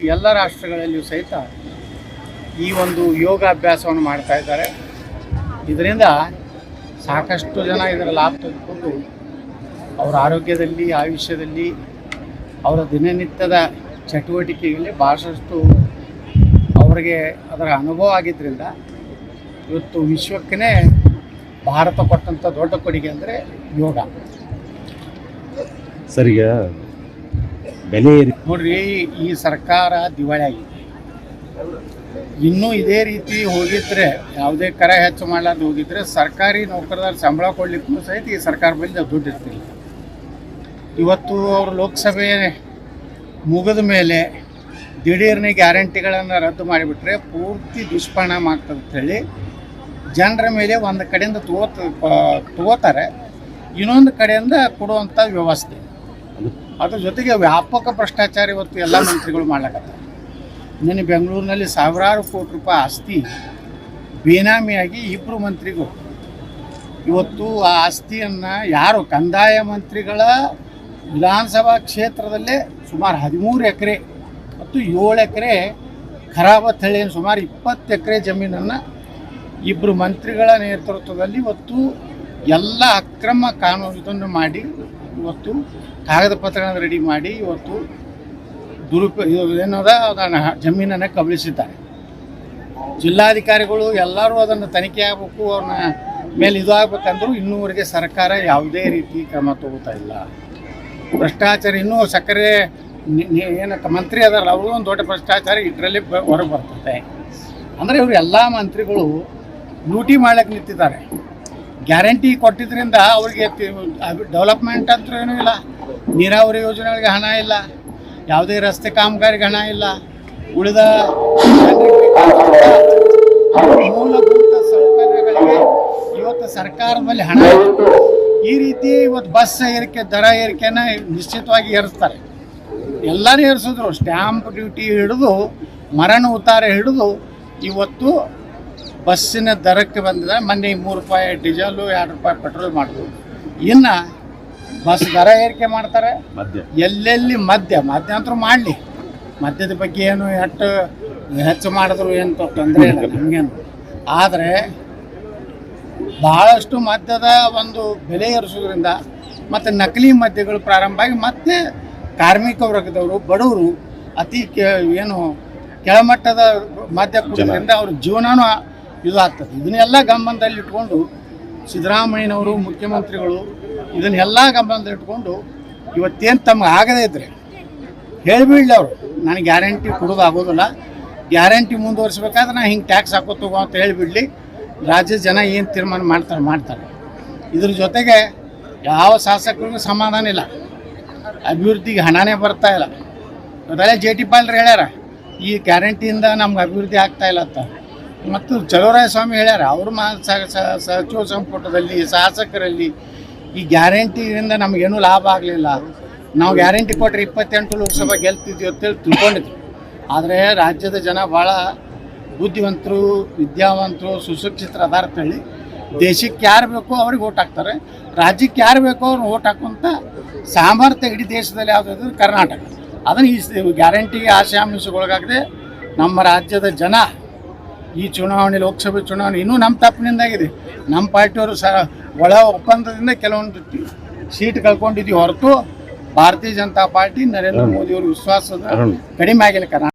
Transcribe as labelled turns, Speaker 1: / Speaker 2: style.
Speaker 1: ಎಲ್ಲ ರಾಷ್ಟ್ರಗಳಲ್ಲಿಯೂ ಸಹಿತ ಈ ಒಂದು ಯೋಗಾಭ್ಯಾಸವನ್ನು ಮಾಡ್ತಾ ಇದ್ದಾರೆ. ಇದರಿಂದ ಸಾಕಷ್ಟು ಜನ ಇದರ ಲಾಭ ತೆಗೆದುಕೊಂಡು ಅವರ ಆರೋಗ್ಯದಲ್ಲಿ, ಆಯುಷ್ಯದಲ್ಲಿ, ಅವರ ದಿನನಿತ್ಯದ ಚಟುವಟಿಕೆಯಲ್ಲಿ ಭಾಳಷ್ಟು ಅವರಿಗೆ ಅದರ ಅನುಭವ ಆಗಿದ್ದರಿಂದ ಇವತ್ತು ವಿಶ್ವಕ್ಕೇ ಭಾರತ ಕೊಟ್ಟಂಥ ದೊಡ್ಡ ಕೊಡುಗೆ ಅಂದರೆ ಯೋಗ.
Speaker 2: ಸರ್, ಈಗ ಬೆಲೆ
Speaker 1: ನೋಡ್ರಿ, ಈ ಸರ್ಕಾರ ದಿವಾಳಿ ಆಗಿದೆ. ಇನ್ನೂ ಇದೇ ರೀತಿ ಹೋಗಿದ್ರೆ, ಯಾವುದೇ ಕರ ಹೆಚ್ಚು ಮಾಡಲಾರ್ದು ಹೋಗಿದ್ರೆ, ಸರ್ಕಾರಿ ನೌಕರದಾರ ಸಂಬಳ ಕೊಡ್ಲಿಕ್ಕೂ ಸಹಿತ ಈ ಸರ್ಕಾರ ಬಳಿ ದುಡ್ಡು ಇರ್ತಿಲ್ಲ. ಇವತ್ತು ಅವರು ಲೋಕಸಭೆ ಮುಗಿದ ಮೇಲೆ ದಿಢೀರ್ನ ಗ್ಯಾರಂಟಿಗಳನ್ನು ರದ್ದು ಮಾಡಿಬಿಟ್ರೆ ಪೂರ್ತಿ ದುಷ್ಪರಿಣಾಮ ಆಗ್ತದೆ ಅಂತೇಳಿ ಜನರ ಮೇಲೆ ಒಂದು ಕಡೆಯಿಂದ ತಗೋತ ತಗೋತಾರೆ ಇನ್ನೊಂದು ಕಡೆಯಿಂದ ಕೊಡುವಂಥ ವ್ಯವಸ್ಥೆ. ಅದ್ರ ಜೊತೆಗೆ ವ್ಯಾಪಕ ಭ್ರಷ್ಟಾಚಾರ ಇವತ್ತು ಎಲ್ಲ ಮಂತ್ರಿಗಳು ಮಾಡ್ಲಕತ್ತಾರೆ. ನಿನ್ನೆ ಬೆಂಗಳೂರಿನಲ್ಲಿ ಸಾವಿರಾರು ಕೋಟಿ ರೂಪಾಯಿ ಆಸ್ತಿ ಬೇನಾಮಿಯಾಗಿ ಇಬ್ಬರು ಮಂತ್ರಿಗಳು. ಇವತ್ತು ಆ ಆಸ್ತಿಯನ್ನು ಯಾರು ಕಂದಾಯ ಮಂತ್ರಿಗಳ ವಿಧಾನಸಭಾ ಕ್ಷೇತ್ರದಲ್ಲೇ ಸುಮಾರು ಹದಿಮೂರು ಎಕರೆ ಮತ್ತು ಏಳು ಎಕರೆ ಖರಾಬ ತಳಿಯ ಸುಮಾರು ಇಪ್ಪತ್ತು ಎಕರೆ ಜಮೀನನ್ನು ಇಬ್ಬರು ಮಂತ್ರಿಗಳ ನೇತೃತ್ವದಲ್ಲಿ ಇವತ್ತು ಎಲ್ಲ ಅಕ್ರಮ ಕಾನೂನು ಮಾಡಿ ಇವತ್ತು ಕಾಗದ ಪತ್ರಗಳನ್ನು ರೆಡಿ ಮಾಡಿ ಇವತ್ತು ದುರುಪ ಇದು ಏನದ? ಅದನ್ನು ಜಮೀನನ್ನು ಕಬಳಿಸಿದ್ದಾರೆ. ಜಿಲ್ಲಾಧಿಕಾರಿಗಳು ಎಲ್ಲರೂ ಅದನ್ನು ತನಿಖೆ ಆಗಬೇಕು, ಅವ್ರನ್ನ ಮೇಲೆ ಇದು ಆಗ್ಬೇಕಂದ್ರೂ ಇನ್ನೂವರೆಗೆ ಸರ್ಕಾರ ಯಾವುದೇ ರೀತಿ ಕ್ರಮ ತಗೋತಾ ಇಲ್ಲ. ಭ್ರಷ್ಟಾಚಾರ ಇನ್ನೂ ಸಕ್ಕರೆ ಏನಕ್ಕೆ, ಮಂತ್ರಿ ಅದಾರಲ್ಲ ಅವರು ಒಂದು ದೊಡ್ಡ ಭ್ರಷ್ಟಾಚಾರ ಇದರಲ್ಲಿ ಹೊರಗೆ ಬರ್ತದೆ. ಅಂದರೆ ಇವರು ಎಲ್ಲ ಮಂತ್ರಿಗಳು ಡ್ಯೂಟಿ ಮಾಡ್ಲಿಕ್ಕೆ ನಿಂತಿದ್ದಾರೆ. ಗ್ಯಾರಂಟಿ ಕೊಟ್ಟಿದ್ದರಿಂದ ಅವ್ರಿಗೆ ಡೆವಲಪ್ಮೆಂಟ್ ಅಂತ ಏನೂ ಇಲ್ಲ. ನೀರಾವರಿ ಯೋಜನೆಗಳಿಗೆ ಹಣ ಇಲ್ಲ. ಯಾವುದೇ ರಸ್ತೆ ಕಾಮಗಾರಿಗೆ ಹಣ ಇಲ್ಲ. ಉಳಿದ ಮೂಲಭೂತ ಸೌಕರ್ಯಗಳಿಗೆ ಇವತ್ತು ಸರ್ಕಾರದಲ್ಲಿ ಹಣ. ಈ ರೀತಿ ಇವತ್ತು ಬಸ್ ಏರಿಕೆ, ದರ ಏರಿಕೆನ ನಿಶ್ಚಿತವಾಗಿ ಏರಿಸ್ತಾರೆ. ಎಲ್ಲರೂ ಏರಿಸಿದ್ರು. ಸ್ಟ್ಯಾಂಪ್ ಡ್ಯೂಟಿ ಹಿಡಿದು, ಮರಣ ಉತ್ತಾರ ಹಿಡಿದು, ಇವತ್ತು ಬಸ್ಸಿನ ದರಕ್ಕೆ ಬಂದಿದೆ. ಮೊನ್ನೆ ಮೂರು ರೂಪಾಯಿ ಡೀಸೆಲು ಎರಡು ರೂಪಾಯಿ ಪೆಟ್ರೋಲ್ ಮಾಡಿದ್ರು ಇನ್ನು ಬಸ್ ದರ ಏರಿಕೆ ಮಾಡ್ತಾರೆ.
Speaker 2: ಮಧ್ಯ
Speaker 1: ಎಲ್ಲೆಲ್ಲಿ ಮದ್ಯ? ಮದ್ಯ ಅಂತೂ ಮಾಡಲಿ. ಮದ್ಯದ ಬಗ್ಗೆ ಏನು ಎಷ್ಟು ಹೆಚ್ಚು ಮಾಡಿದ್ರು ಏನು ತೊಂದರೆ ಇಲ್ಲ ನಮಗೇನು. ಆದರೆ ಭಾಳಷ್ಟು ಮದ್ಯದ ಒಂದು ಬೆಲೆ ಏರಿಸೋದ್ರಿಂದ ಮತ್ತು ನಕಲಿ ಮದ್ಯಗಳು ಪ್ರಾರಂಭ ಆಗಿ ಮತ್ತೆ ಕಾರ್ಮಿಕ ವರ್ಗದವರು ಬಡವರು ಅತಿ ಕೆ ಏನು ಕೆಳಮಟ್ಟದ ಮದ್ಯ ಕುಡಿಯೋದ್ರಿಂದ ಅವ್ರ ಜೀವನನೂ ಇದು ಆಗ್ತದೆ ಇದನ್ನೆಲ್ಲ ಗಮನದಲ್ಲಿ ಇಟ್ಕೊಂಡು ಸಿದ್ದರಾಮಯ್ಯನವರು, ಮುಖ್ಯಮಂತ್ರಿಗಳು ಇದನ್ನೆಲ್ಲ ಗಮನದಲ್ಲಿ ಇಟ್ಕೊಂಡು ಇವತ್ತೇನು ತಮಗೆ ಆಗದೇ ಇದ್ರೆ ಹೇಳಿಬಿಡ್ಲಿ ಅವರು. ನಾನು ಗ್ಯಾರಂಟಿ ಕೊಡೋದು ಆಗೋದಿಲ್ಲ. ಗ್ಯಾರಂಟಿ ಮುಂದುವರಿಸ್ಬೇಕಾದ್ರೆ ನಾನು ಹಿಂಗೆ ಟ್ಯಾಕ್ಸ್ ಹಾಕೋತಗೋ ಅಂತ ಹೇಳಿಬಿಡ್ಲಿ. ರಾಜ್ಯದ ಜನ ಏನು ತೀರ್ಮಾನ ಮಾಡ್ತಾರೆ ಮಾಡ್ತಾರೆ. ಇದ್ರ ಜೊತೆಗೆ ಯಾವ ಶಾಸಕರಿಗೂ ಸಮಾಧಾನ ಇಲ್ಲ. ಅಭಿವೃದ್ಧಿಗೆ ಹಣನೇ ಬರ್ತಾ ಇಲ್ಲ. ಅದೆಲ್ಲ ಜೆ ಟಿ ಪಾಲ್ರು ಹೇಳ್ಯಾರ, ಈ ಗ್ಯಾರಂಟಿಯಿಂದ ನಮ್ಗೆ ಅಭಿವೃದ್ಧಿ ಆಗ್ತಾ ಇಲ್ಲ ಅಂತ. ಮತ್ತು ಚಲುವರಾಯ ಸ್ವಾಮಿ ಹೇಳ್ಯಾರ, ಅವರು ಮಾ ಸಚಿವ ಸಂಪುಟದಲ್ಲಿ, ಶಾಸಕರಲ್ಲಿ ಈ ಗ್ಯಾರಂಟಿಯಿಂದ ನಮಗೇನೂ ಲಾಭ ಆಗಲಿಲ್ಲ. ನಾವು ಗ್ಯಾರಂಟಿ ಕೊಟ್ಟರೆ ಇಪ್ಪತ್ತೆಂಟು ಲೋಕಸಭಾ ಗೆಲ್ತಿದ್ವಿ ಅಂತೇಳಿ ತಿಳ್ಕೊಂಡಿದ್ವಿ ಆದರೆ ರಾಜ್ಯದ ಜನ ಭಾಳ ಬುದ್ಧಿವಂತರು, ವಿದ್ಯಾವಂತರು, ಸುಶಿಕ್ಷಿತರು ಅದಾರ ಅಂತೇಳಿ ದೇಶಕ್ಕೆ ಯಾರು ಬೇಕೋ ಅವ್ರಿಗೆ ಓಟ್ ಹಾಕ್ತಾರೆ. ರಾಜ್ಯಕ್ಕೆ ಯಾರು ಬೇಕೋ ಅವ್ರು ಓಟ್ ಹಾಕುವಂಥ ಸಾಮರ್ಥ್ಯ ಇಡೀ ದೇಶದಲ್ಲಿ ಯಾವುದಾದ್ರು ಕರ್ನಾಟಕ. ಅದನ್ನು ಈ ಗ್ಯಾರಂಟಿಗೆ ಆಶೆ ಆಮಿಷಗೊಳಗಾಗದೆ ನಮ್ಮ ರಾಜ್ಯದ ಜನ ಈ ಚುನಾವಣೆ ಲೋಕಸಭೆ ಚುನಾವಣೆ ಇನ್ನೂ ನಮ್ಮ ತಪ್ಪಿನಿಂದಾಗಿದೆ. ನಮ್ಮ ಪಾರ್ಟಿಯವರು ಸ ಒಳ ಒಪ್ಪಂದದಿಂದ ಕೆಲವೊಂದು ಸೀಟ್ ಕಳ್ಕೊಂಡಿದ್ದೀವಿ ಹೊರತು ಭಾರತೀಯ ಜನತಾ ಪಾರ್ಟಿ ನರೇಂದ್ರ ಮೋದಿಯವರು ವಿಶ್ವಾಸದ ಕಡಿಮೆ ಆಗಿಲ್ಲ